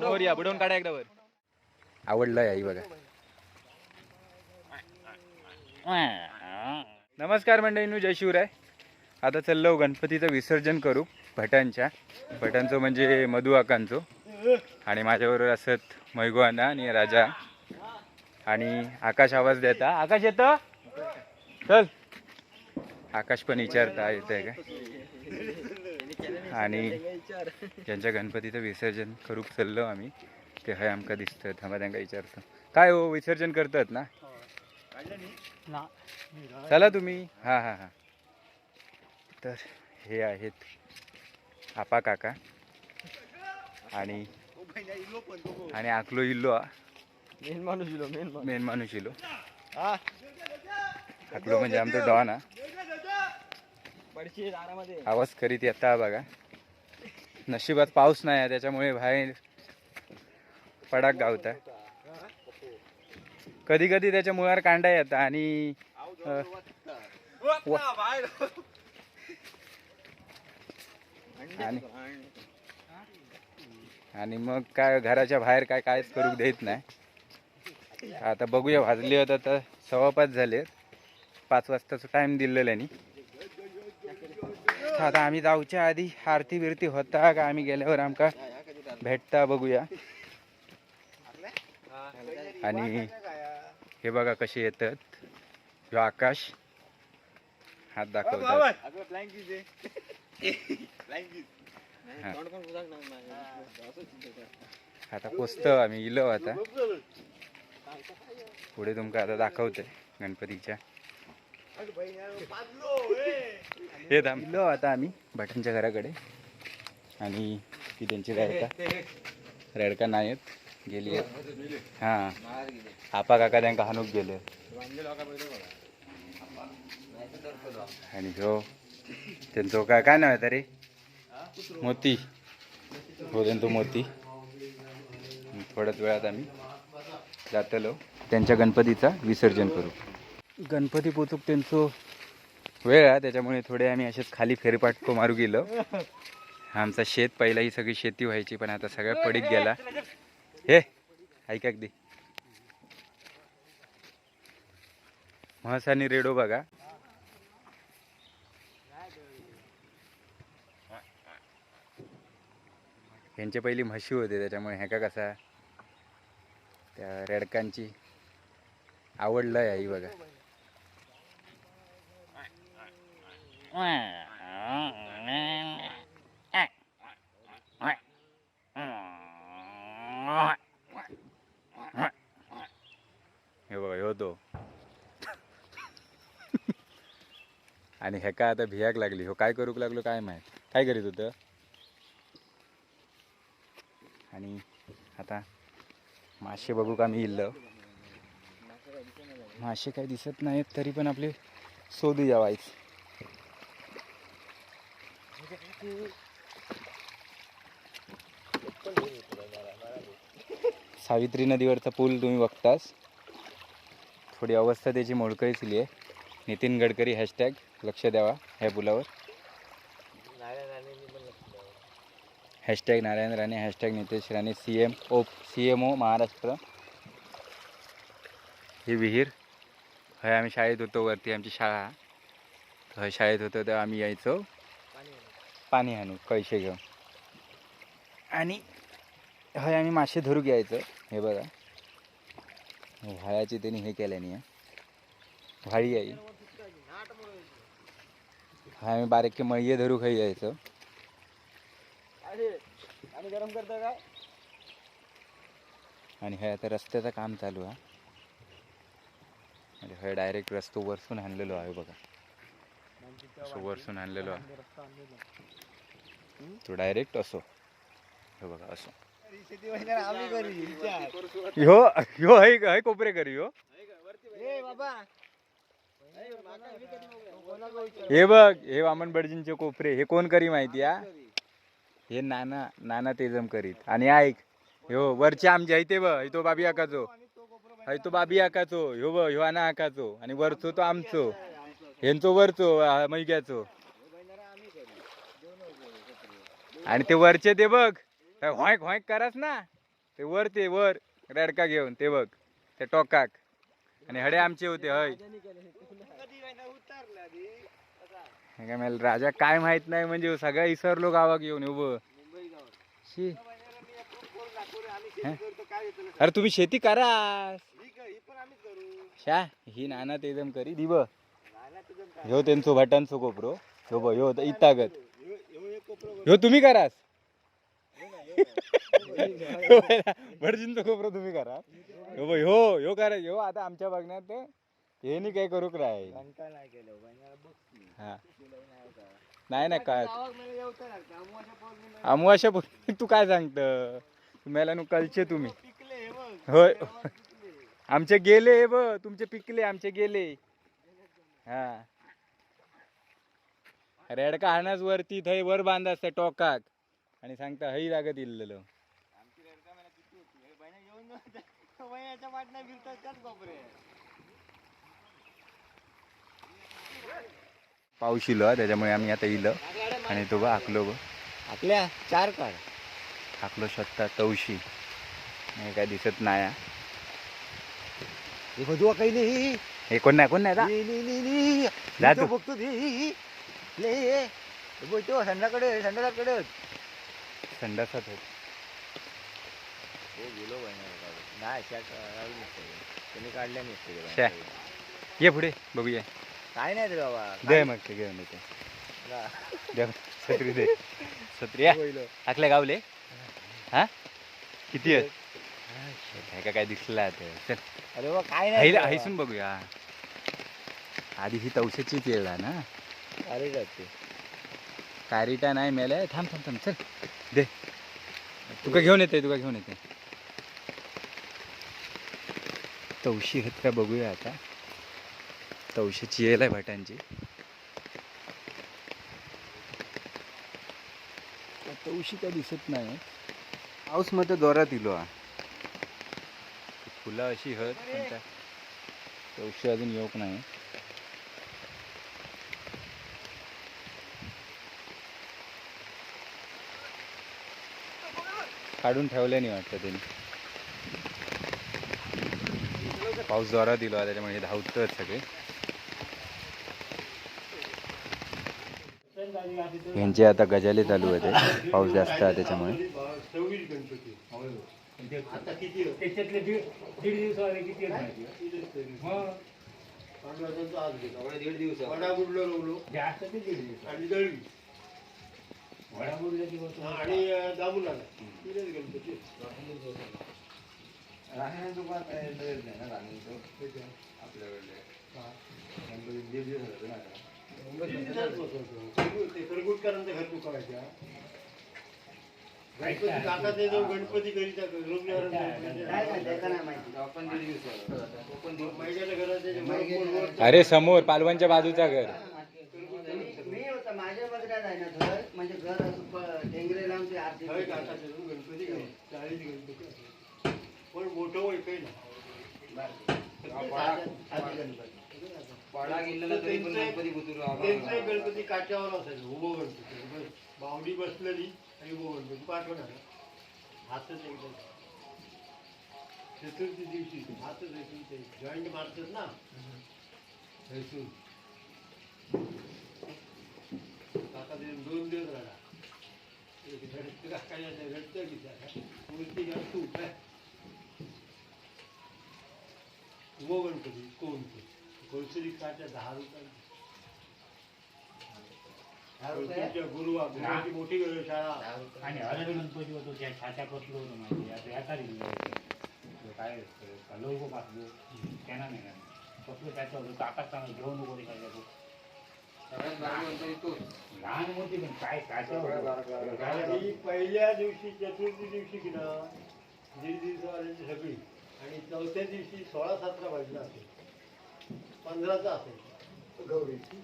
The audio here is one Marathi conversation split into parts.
मोरया बुडवून काढा एकदा वर आवडलं आई बघा. नमस्कार मंडळी जय शिवराय. आता चाललो गणपतीचं विसर्जन करू भटांच्या. भटांचं म्हणजे मधु आकांचो आणि माझ्याबरोबर असत मैगवाना आणि राजा. आणि आकाश आवाज देता. आकाश येतं? चल. आकाश पण विचारता येत आहे का? आणि ज्यांच्या गणपतीचं विसर्जन करूक चाललो आम्ही. ते हय आमका दिसतं थांबा त्यांना विचारतो. काय हो विसर्जन करतात ना? चला तुम्ही. हां हां हां. तर हे आहेत आपा काका आणि आणि आकलो इल्लो. मेन माणूस इलो मेन माणूस. मेन माणूस इलो. आकलो म्हणजे आमचं डॉन हा. आवाज करीत येता बघा. नशिबात पाऊस नाही आहे त्याच्यामुळे बाहेर पडाक गावता कधी कधी त्याच्या मुळावर कांडा येतात आणि आणि आणि मग काय घराच्या बाहेर काय कायच करू देत नाही. आता बघूया भाजली होता तर सव्वा पाच झाले पाच वाजताचं टाइम दिलेला नाही आता आम्ही जाऊच्या आधी आरती बिरती होता का? आम्ही गेल्यावर आमका भेटता बघूया. आणि हे बघा कसे येतात. ह्यो आकाश. हात दाखवतात. हा. आता पोचतो आम्ही इलो आता. पुढे तुमका आता दाखवते गणपतीच्या. हे थांब. इलो आता आम्ही भटांच्या घराकडे. आणि ती त्यांची रेडका रेडका नाही आहेत. गेली आहेत. हां. आपा काका त्यांका हाणूक गेले. आणि ह्यो त्यांचं काय काय नाव आहे तरी? मोती. हो त्यांतो मोती. थोड्याच वेळात आम्ही जातलो. त्यांच्या गणपतीचा विसर्जन करू. गणपती पोचूक त्यांचं वेळ आहे त्याच्यामुळे थोडे आम्ही असेच खाली फेरपाटको मारू गेलो. आमचा शेत पहिला ही सगळी शेती व्हायची पण आता सगळं पडीक गेला. हे ऐका दे म्हस आणि रेडो बघा. यांचे पहिली म्हशी होते त्याच्यामुळे ह्याका कसा? त्या रेडकांची आवडलं आहे आई बघा. हे बघा ह्यो तो आणि ह्याका आता भियाक लागली? हो काय करूक लागलो काय माहीत? काय करीत होतं? आणि आता मासे बघू का मी इल्ल. मासे काही दिसत नाहीत तरी पण आपले शोधू यावायच. सावित्री नदीवरचा पूल तुम्ही बघतास. थोडी अवस्था त्याची मोडकळीसली आहे. नितीन गडकरी हॅशटॅग लक्ष द्यावा ह्या पुलावर. Hashtag Narayan Rane hashtag Nitesh Rane C M O C M O Maharashtra. ही विहीर. हय आम्ही शाळेत होतो वरती आमची शाळा. हय शाळेत होतो तेव्हा आम्ही यायचो. पाणी आणू पैसे घेऊन. आणि हय आम्ही मासे धरू घ्यायचं. हे बघा. हे व्हाळाची त्यांनी हे केल्याने व्हाळी आहे. हा आम्ही बारीक मळये धरू खाई यायचं. आणि गरम करता काय आणि हे आता रस्त्याचं काम चालू आहे म्हणजे हे डायरेक्ट रस्तो वरसून आणलेलो आहे बघा. वरसून आणलेलो आहे. तो डायरेक्ट असो. हे बघा असो. ह्यो ह्यो है है कोपरे करी ह्यो ए बाबा. हे बघ हे वामन बडजींचे कोपरे हे कोण करी माहिती हा हे नाना नाना तेजम करीत. आणि ऐक ह्यो वरचे आमचे आहे ते बघ तो बाबी आकाचो. है तो बाबी आकाचो ह्यो बघ ह्यो आना आकाचो. आणि वरचो तो आमचो. ह्यांचो वरचो मैग्याचो. आणि ते वरचे ते बघ. व्हायक हॉयक करास ना. ते वर ते वर. रडका घेऊन ते बघ. ते टोकाक. आणि हडे आमचे होते हय. काय मला राजा काय माहीत नाही म्हणजे सगळ्या इसरलो गावाक येऊन उभं. शी. अरे तुम्ही शेती करा शा ही नाना ते एकदम करी दिब ह्यो त्यांचो भटांचो कोपरो. ह्यो ब ह्यो इतागत ह्यो तुम्ही करास भटजींचो कोपरो तुम्ही करा. ह्यो ब ह्यो ह्यो करा ह्यो आता आमच्या बघण्यात हे नाही काय करूक राय हा. नाही नाही काय अमुआशा तू काय सांगत? तुम्हाला नु कळचे तुम्ही. होय. आमचे गेले हे ब तुमचे पिकले आमचे गेले. हा. रेडका हाणाच वरती थंय वर बांधा असता टोकाक. आणि सांगता हई लागत इल्लेलो. पाऊस इलो त्याच्यामुळे आम्ही आता इलं. आणि तो बा आकलो ब आपल्या चार काढ. आकलो स्वतः तवशी. नाही काय दिसत नाही हा. बघू काही नाही. हे कोण नाही कोण नाही. जा. बघतो. ले, हे. हे बघ तो संध्याकडे संध्याकडे संडासात होत हो गेलो नाही काढून त्यांनी काढल्या नसते. ये पुढे बघूया. काय नाही रे बाबा. दे मग ते घेऊन येते ना. दे छत्री दे. छत्री या पहिलं. आखल्या गावले? हा? किती आहेत काय का काय दिसला आता? चल. अरे काय नाही. हायसून बघूया. आधी ही तवशाचीच येळ ना? अरे जाते कारिटा नाही मेलाय थांब थांब थांब चल. दे. तुका घेऊन येते तुका घेऊन येते. तवशी आहेत का बघूया आता. तवशीची येल आहे भटांची. तवशी काय दिसत नाही. पाऊसमध्ये दोरात इलो हा. फुलं अशी हत पण त्या तवशी अजून येऊक नाही. काढून ठेवले नाही वाटतं त्यांनी पाऊस जोरा दिला त्याच्यामुळे हे सगळे. यांचे आता गजाली चालू होते पाऊस जास्त आहे त्याच्यामुळे. त्याच्यातले दीड दीड दिवसावाले किती आहेत माहिती आहे? मग जास्त ते दीड दिवस वडा बुडले की होतो. गणपती करीता अरे समोर पालवांच्या बाजूचा घर. माझ्या बघण्यात आहे ना घर म्हणजे घर असं प- टेंगरे ते आरती गणपती चाळीस गणपती पण मोठं वय काही त्यांचा एक गणपती काट्यावर असायचं उभो गणपती. बावडी बसलेली आणि उभो गणपती. पाठवणार हातच एकदम चतुर्थी दिवशी हातच एकदम ते जॉईंट मारतात ना. थैसून काका दोन दिवस राहणार एक घडतं काय याचं घडतं की त्याला मूर्ती घडतो काय उभो कोणते कोळसरी काट्या दहा रुपये गुरुवा गुरुवाची मोठी ग- शाळा आणि हरड गणपती होतो त्या छात्या कसलो होतो माहिती आता ह्या तारीख काय असतं लोक पासबो त्यांना नाही ना. कसलं त्याचं होतं आकाश चांगलं घेऊन वगैरे काय लहान मोठी पण काय काय आणि पहिल्या दिवशी चतुर्थी दिवशी की दीड दिवसावाल्यांची सगळी आणि चौथ्या दिवशी सोळा सतरा वाजला असेल पंधराचा असेल गौरीची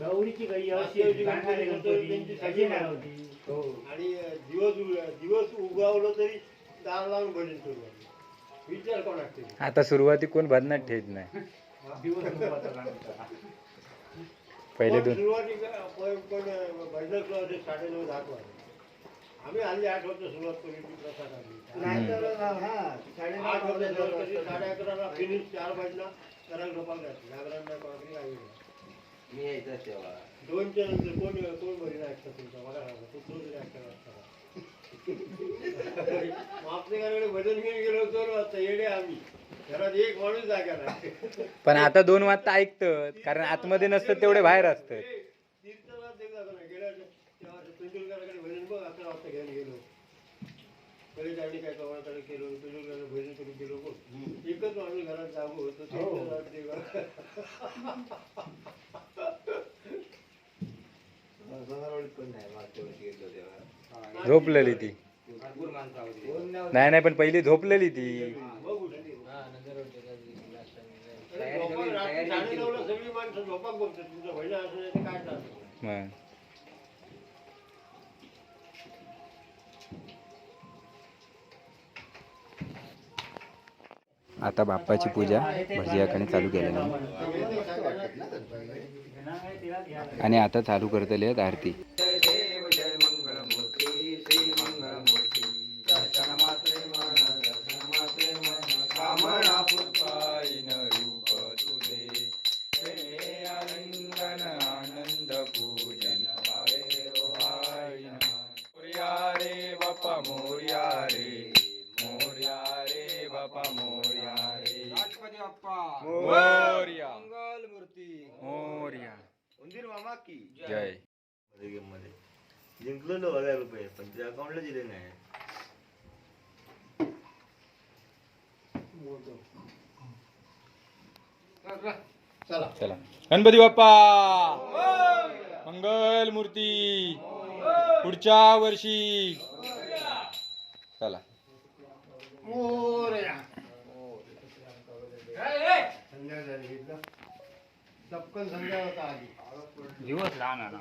गौरीची गाई आणि दिवस दिवस उगावलं तरी दार लावून भजन सुरू विचार कोण आता सुरुवाती कोण भरणार ठेवत नाही. दिवस पहिले पण दोन. आम्ही हल्ली आठ वाजता सुरुवात करू ती हा आठ वाजता केली, साडे अकराला फिनिश चार करायला झोपायला जायचं. मी यायचं तेव्हा. दोनच्या नंतर कोण कोण बरी नाही तुमचा? मला सांगा तू आपल्याकडे भजन घेऊन गेलो दोन वाजता येडे आम्ही. घरात एक माणूस जागा नाही. पण आता दोन वाजता ऐकतात कारण आतमध्ये नसतं तेवढे बाहेर असतात. तीर्थराज एकदा झालं, गेल्या वर्षी तेव्हा पेंडुलकराकडे भजन बघ अकरा वाजता घ्यायला गेलो. पहिले त्यांनी काय कवळाकडे केलो पेंडुलकराकडे भजन करून गेलो बघ. एकच माणूस घरात जागो होतो तीर्थराज देवा गंगारावळीत पण नाही मागच्या वर्षी गेलो तेव्हा. झोपलेली ती. भरपूर माणसं होती नाही नाही पण पहिली झोपलेली ती बघू अरे झोपा रात्री साडेनऊला सगळी माणसं झोपाक बघतात तुमचं भजन असं नाही तर काय चालतं मग आता बाप्पाची पूजा भजियाकडे चालू केलेली. आणि आता चालू करतले आहेत आरती. की जय. गेममध्ये. जिंकलो नऊ हजार रुपये पण ते अकाउंटला दिले नाही. चला. गणपती बाप्पा! मंगल मूर्ती! पुढच्या वर्षी! चला. संध्या झाली घेतलं चपकन संध्या होता आधी. दिवस लहान आहे ना.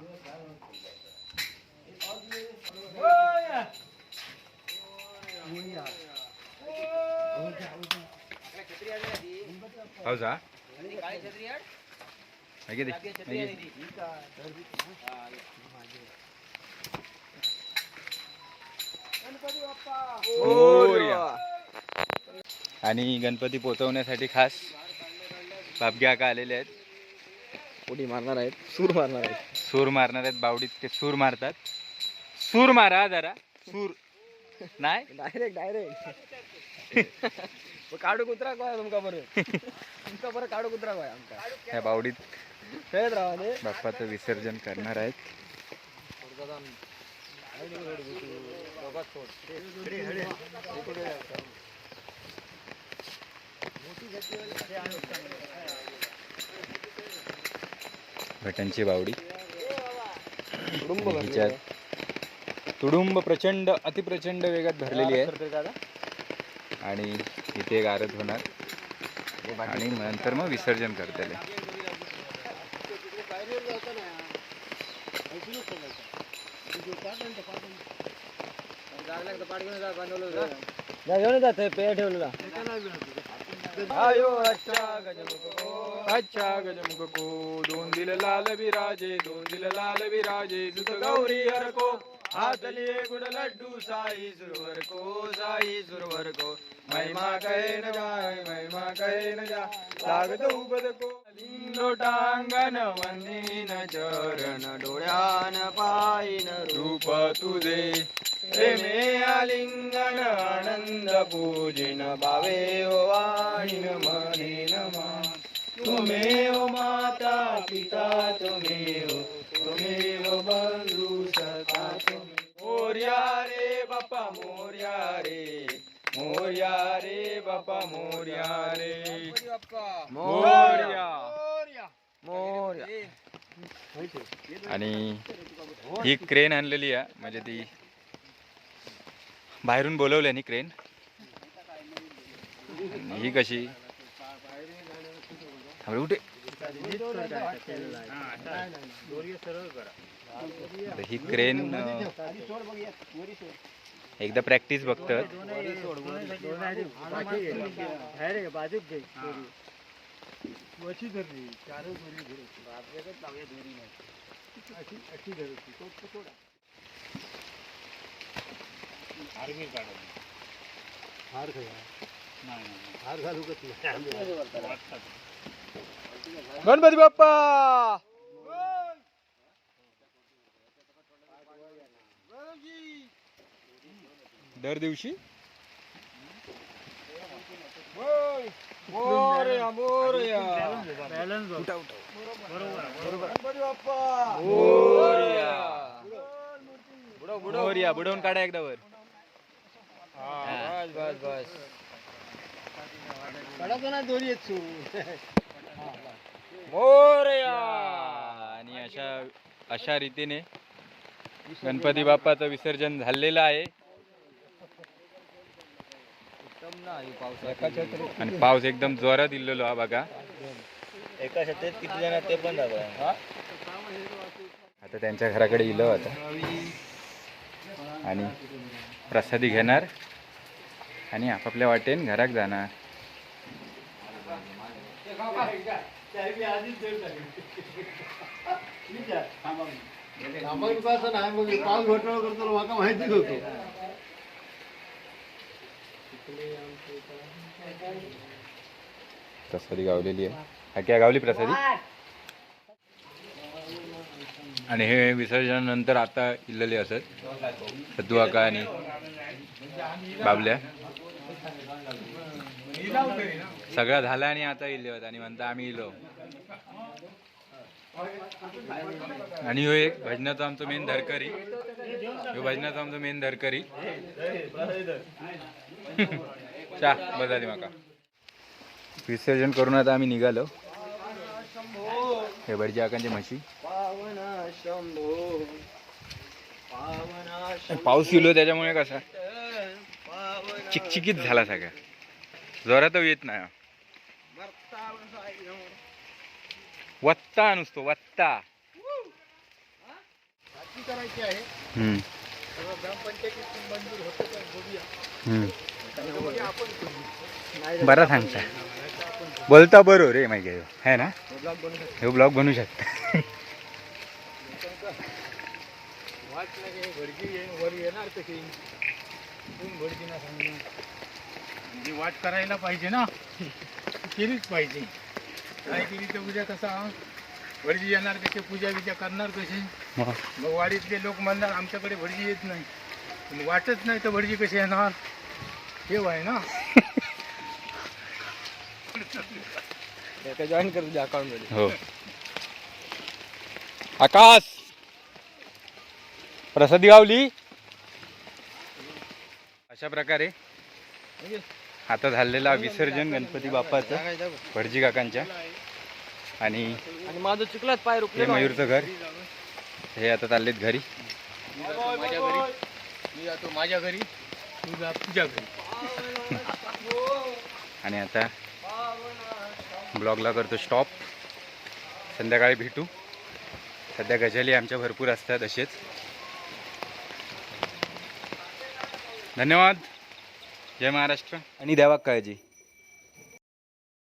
पाऊसा आणि गणपती पोचवण्यासाठी खास बापग्या का आलेले आहेत. उडी मारणार आहेत? सूर मारणार आहेत. सूर मारणार आहेत बावडीत ते सूर मारतात. सूर मारा जरा. सूर. नाही? डायरेक्ट डायरेक्ट काढू कुत्रा काय तुमका बरं? तुमका बरं काढू कुत्रा काय आमका? त्या बावडीत खेळत राहा रे बाप्पाचं विसर्जन करणार आहेत. भटांची बावडी. हिच्यात तुडुंब प्रचंड अतिप्रचंड वेगात भरलेली आहे. आणि इथे एक आरत होणार आणि नंतर मग विसर्जन करतेले ठेवलेला. अच्छा गजमुख को दोन दिल लाल विराजे दोन दिल लाल विराजे सुत गौरी हर को हाथ लिए गुण लड्डू साई सुरवर को साई सुरवर को महिमा कहे न जाए महिमा कहे न जा लागत उपद को लोटांगण वंदीन चरण डोळ्यान पायीन रूप तुझे प्रेमे आलिंगन आनंद पूजिन भावे ओ वाणीन मनीन मा तुमेव माता पिता तुमेव तुमेव बंधू सखा मोर्या रे बापा मोर्या रे मोर्या रे बापा मोर्या रे. मोर्या. मोर्या. आणि ही क्रेन आणलेली आहे म्हणजे ती बाहेरून बोलवली आणि क्रेन. ही कशी? थांबे कुठे ही क्रेन एकदा प्रॅक्टिस बघतात. हार घालू कसं गणपती बाप्पा! दर दिवशी? मोरया मोरया बॅलन्स बरोबर मोरया मोरया बुडवून काढा एकदा वर. बस बस बस कडक दोन्ही येत मोरया. आणि अशा अशा रीतीने गणपती बाप्पाचं विसर्जन झालेलं आहे. आणि पाऊस एकदम जोरात इल्लेलो हा बघा. एका शेतात किती जण ते पण आता त्यांच्या घराकडे इलो आता. आणि प्रसादी घेणार. आणि आपापल्या वाटेन घराक जाणार. सामाजिक असं नाही मग पाच घोटाळा करतो माका माहितीच होतो प्रसादी गावलेली आहे. हा क्या गावली प्रसादी? आणि हे विसर्जनानंतर आता इल्लेले असत. सत्तू आका आणि बाबल्या. सगळं झालं आणि आता इल्ले होत आणि म्हणता आम्ही इलो. आणि ह्यो एक भजनाचा आमचं मेन धरकरी. ह्यो भजनाचा आमचं मेन धरकरी. चा बजा दे माका. विसर्जन करून आता आम्ही निघालो. हे बडजी आकांची म्हशी. पाऊस येलो त्याच्यामुळे कसा? चिकचिकीत झाला सगळ्या जोरात येत नाही. वत्ता नुसतो वत्ता. करायची आहे बरा सांगता. बोलता बरो रे माहिती आहे. ना? हे ब्लॉग बनू शकता. वाट नाही येणार सांगणार? म्हणजे वाट करायला पाहिजे ना? केलीच पाहिजे. काय केली तर उद्या कसा भटजी येणार कसे पूजा बिजा करणार कसे मग वाडीतले लोक म्हणणार आमच्याकडे भटजी येत नाही. पण वाटच नाही तर भटजी कसे येणार? हे आहे ना? जॉईन कर तुझ्या अकाउंटमध्ये. हो. आकाश! प्रसादी गावली? अशा प्रकारे. आता झालेला विसर्जन गणपती बाप्पाचं भटजी काकांच्या. आणि माझं चुकलात पाय रुपये मयूरचं घर. हे आता चाललेत घरी माझ्या घरी मी जातो माझ्या घरी तुझ्या घरी. आणि आता ब्लॉगला करतो स्टॉप. संध्याकाळी भेटू. सध्या गजाली आमच्या भरपूर असतात असेच. धन्यवाद. जय महाराष्ट्र. आणि देवा काळजी.